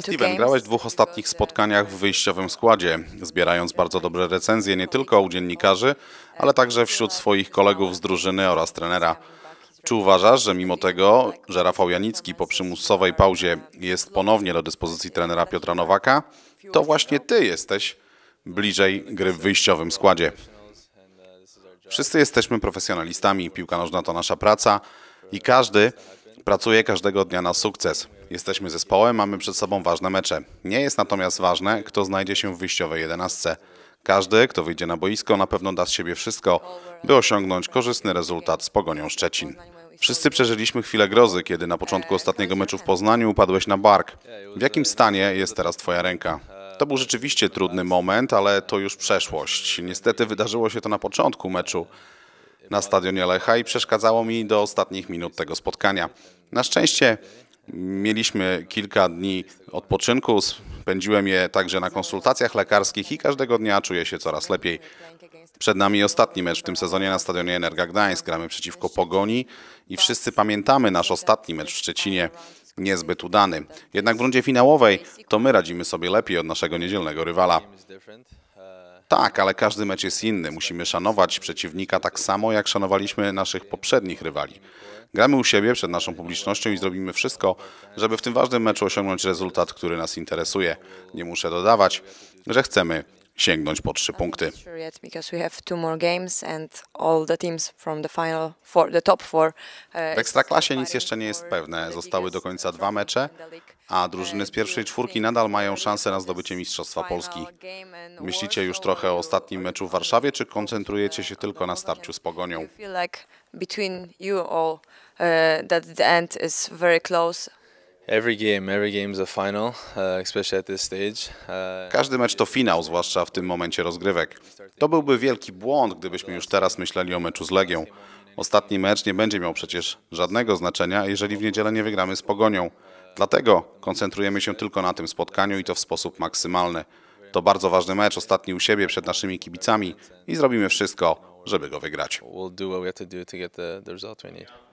Steven, grałeś w dwóch ostatnich spotkaniach w wyjściowym składzie, zbierając bardzo dobre recenzje nie tylko u dziennikarzy, ale także wśród swoich kolegów z drużyny oraz trenera. Czy uważasz, że mimo tego, że Rafał Janicki po przymusowej pauzie jest ponownie do dyspozycji trenera Piotra Nowaka, to właśnie ty jesteś bliżej gry w wyjściowym składzie? Wszyscy jesteśmy profesjonalistami, piłka nożna to nasza praca i każdy pracuje każdego dnia na sukces. Jesteśmy zespołem, mamy przed sobą ważne mecze. Nie jest natomiast ważne, kto znajdzie się w wyjściowej jedenastce. Każdy, kto wyjdzie na boisko, na pewno da z siebie wszystko, by osiągnąć korzystny rezultat z Pogonią Szczecin. Wszyscy przeżyliśmy chwilę grozy, kiedy na początku ostatniego meczu w Poznaniu upadłeś na bark. W jakim stanie jest teraz twoja ręka? To był rzeczywiście trudny moment, ale to już przeszłość. Niestety wydarzyło się to na początku meczu na stadionie Lecha i przeszkadzało mi do ostatnich minut tego spotkania. Na szczęście mieliśmy kilka dni odpoczynku, spędziłem je także na konsultacjach lekarskich i każdego dnia czuję się coraz lepiej. Przed nami ostatni mecz w tym sezonie na stadionie Energa Gdańsk. Gramy przeciwko Pogoni i wszyscy pamiętamy nasz ostatni mecz w Szczecinie. Niezbyt udany. Jednak w rundzie finałowej to my radzimy sobie lepiej od naszego niedzielnego rywala. Tak, ale każdy mecz jest inny. Musimy szanować przeciwnika tak samo, jak szanowaliśmy naszych poprzednich rywali. Gramy u siebie przed naszą publicznością i zrobimy wszystko, żeby w tym ważnym meczu osiągnąć rezultat, który nas interesuje. Nie muszę dodawać, że chcemy sięgnąć po trzy punkty. Uh, W Ekstraklasie nic jeszcze nie jest pewne. Zostały do końca dwa mecze, a drużyny z pierwszej czwórki nadal mają szansę na zdobycie Mistrzostwa Polski. Myślicie już trochę o ostatnim meczu w Warszawie, czy koncentrujecie się tylko na starciu z Pogonią? You feel like between you all that the end is very close. Każdy mecz to finał, zwłaszcza w tym momencie rozgrywek. To byłby wielki błąd, gdybyśmy już teraz myśleli o meczu z Legią. Ostatni mecz nie będzie miał przecież żadnego znaczenia, jeżeli w niedzielę nie wygramy z Pogonią. Dlatego koncentrujemy się tylko na tym spotkaniu i to w sposób maksymalny. To bardzo ważny mecz, ostatni u siebie przed naszymi kibicami i zrobimy wszystko, żeby go wygrać. we'll do what we have to do to get the, the result we need.